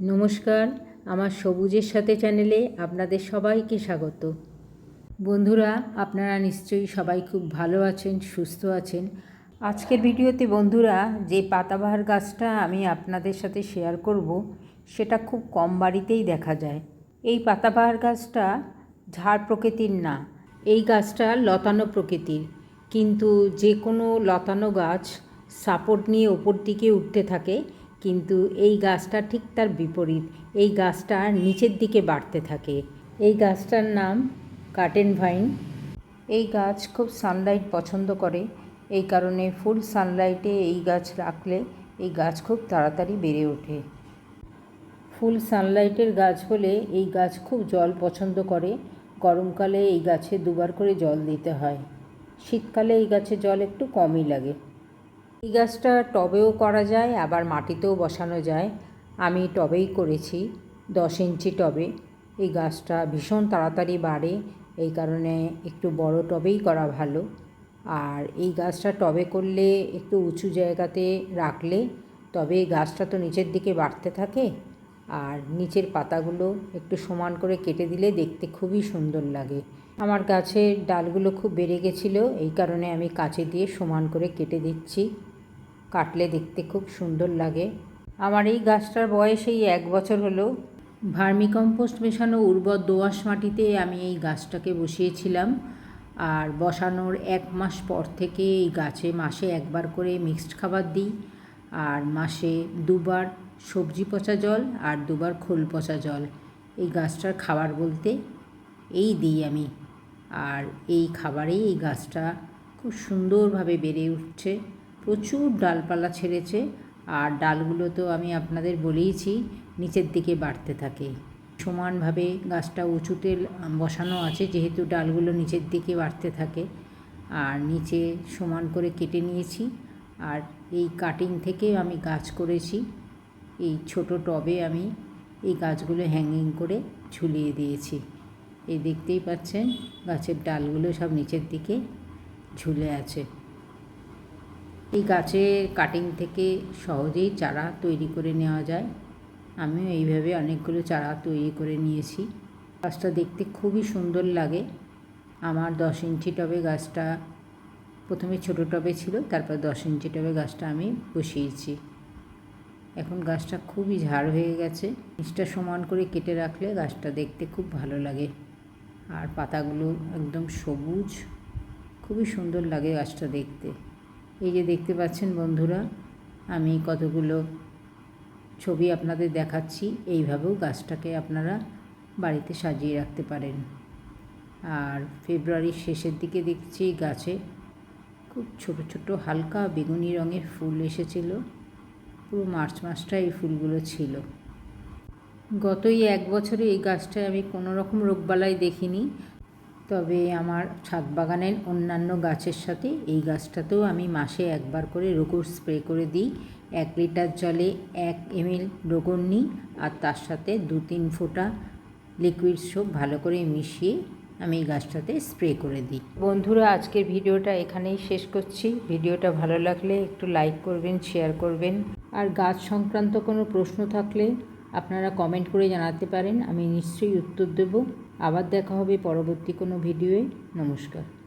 নমস্কার, আমার সবুজের সাথে চ্যানেলে আপনাদের সবাইকে স্বাগত। বন্ধুরা, আপনারা নিশ্চয়ই সবাই খুব ভালো আছেন, সুস্থ আছেন। আজকের ভিডিওতে বন্ধুরা, যে পাতাবাহার গাছটা আমি আপনাদের সাথে শেয়ার করব, সেটা খুব কম বাড়িতেই দেখা যায়। এই পাতাবাহার গাছটা ঝাড় প্রকৃতির না, এই গাছটা লতানো প্রকৃতির। কিন্তু যে কোনো লতানো গাছ সাপোর্ট নিয়ে ওপর দিকে উঠতে থাকে কিন্তু এই গাছটা ঠিক তার বিপরীত। এই গাছটা নিচের দিকে বাড়তে থাকে। এই গাছটার নাম কাটেন ভাইন। এই গাছ খুব সানলাইট পছন্দ করে। এই কারণে ফুল সানলাইটে এই গাছ রাখলে এই গাছ খুব তাড়াতাড়ি বেড়ে ওঠে। ফুল সানলাইটের গাছ হলে এই গাছ খুব জল পছন্দ করে। গরমকালে এই গাছে দুবার করে জল দিতে হয়। শীতকালে এই গাছে জল একটু কমই লাগে। এই গাছটা টবেও করা যায়, আবার মাটিতেও বসানো যায়। আমি টবেই করেছি, দশ ইঞ্চি টবে। এই গাছটা ভীষণ তাড়াতাড়ি বাড়ে, এই কারণে একটু বড় টবেই করা ভালো। আর এই গাছটা টবে করলে একটু উঁচু জায়গাতে রাখলে, তবে এই গাছটা তো নিচের দিকে বাড়তে থাকে। আর নিচের পাতাগুলো একটু সমান করে কেটে দিলে দেখতে খুবই সুন্দর লাগে। আমার গাছের ডালগুলো খুব বেড়ে গেছিল, এই কারণে আমি কাঁচি দিয়ে সমান করে কেটে দিচ্ছি। কাটলে দেখতে খুব সুন্দর লাগে। আমার এই গাছটার বয়স এই এক বছর হলো। ভার্মিকম্পোস্ট মেশানো উর্বর দোআঁশ মাটিতে আমি এই গাছটাকে বসিয়েছিলাম আর বসানোর এক মাস পর থেকে এই গাছে মাসে একবার করে মিক্সড খাবার দিই আর মাসে দুবার সবজি পচা জল আর দুবার খোল পচা জল। এই গাছটার খাবার বলতে এই দিই আমি। আর এই খাবারেই এই গাছটা খুব সুন্দরভাবে বেড়ে উঠছে। প্রচুর ডালপালা ছেড়েছে আর ডালগুলো তো আমি আপনাদের বলেইছি নিচের দিকে বাড়তে থাকে। সমানভাবে গাছটা উঁচুতে বসানো আছে যেহেতু ডালগুলো নিচের দিকে বাড়তে থাকে। আর নিচে সমান করে কেটে নিয়েছি। আর এই কাটিং থেকে আমি গাছ করেছি। এই ছোট টবে আমি এই গাছগুলো হ্যাঙ্গিং করে ঝুলিয়ে দিয়েছি। এই দেখতেই পাচ্ছেন, গাছের ডালগুলো সব নিচের দিকে ঝুলে আছে। এই গাছের কাটিং থেকে সহজেই চারা তৈরি করে নেওয়া যায়। আমিও এইভাবে অনেকগুলো চারা তৈরি করে নিয়েছি। গাছটা দেখতে খুবই সুন্দর লাগে। আমার দশ ইঞ্চি টবে গাছটা প্রথমে ছোটো টবে ছিল, তারপর দশ ইঞ্চি টবে গাছটা আমি বসিয়েছি। এখন গাছটা খুবই ঝাড় হয়ে গেছে। নিচটা সমান করে কেটে রাখলে গাছটা দেখতে খুব ভালো লাগে। আর পাতাগুলো একদম সবুজ। খুবই সুন্দর লাগে গাছটা দেখতে। এই যে দেখতে পাচ্ছেন বন্ধুরা, আমি কতগুলো ছবি আপনাদের দেখাচ্ছি। এইভাবেও গাছটাকে আপনারা বাড়িতে সাজিয়ে রাখতে পারেন। আর ফেব্রুয়ারির শেষের দিকে দেখছি গাছে খুব ছোট ছোট হালকা বেগুনি রঙের ফুল এসেছিল। পুরো মার্চ মাসটা এই ফুলগুলো ছিল। গতই এক বছরে এই গাছটায় আমি কোনো রকম রোগবালাই দেখিনি। তবে আমার ছাদ বাগানের অন্যান্য গাছের সাথে এই গাছটাতেও আমি মাসে একবার করে রোগর স্প্রে করে দিই। এক লিটার জলে এক এমএল রোগর নিই আর তার সাথে দু তিন ফোঁটা লিকুইড সোপ ভালো করে মিশিয়ে আমি এই গাছটাতে স্প্রে করে দিই। বন্ধুরা আজকের ভিডিওটা এখানেই শেষ করছি। ভিডিওটা ভালো লাগলে একটু লাইক করবেন শেয়ার করবেন। আর গাছ সংক্রান্ত কোনো প্রশ্ন থাকলে আপনারা কমেন্ট করে জানাতে পারেন, আমি নিশ্চয়ই উত্তর দেব। আবার দেখা হবে পরবর্তী কোনো ভিডিওয়ে নমস্কার।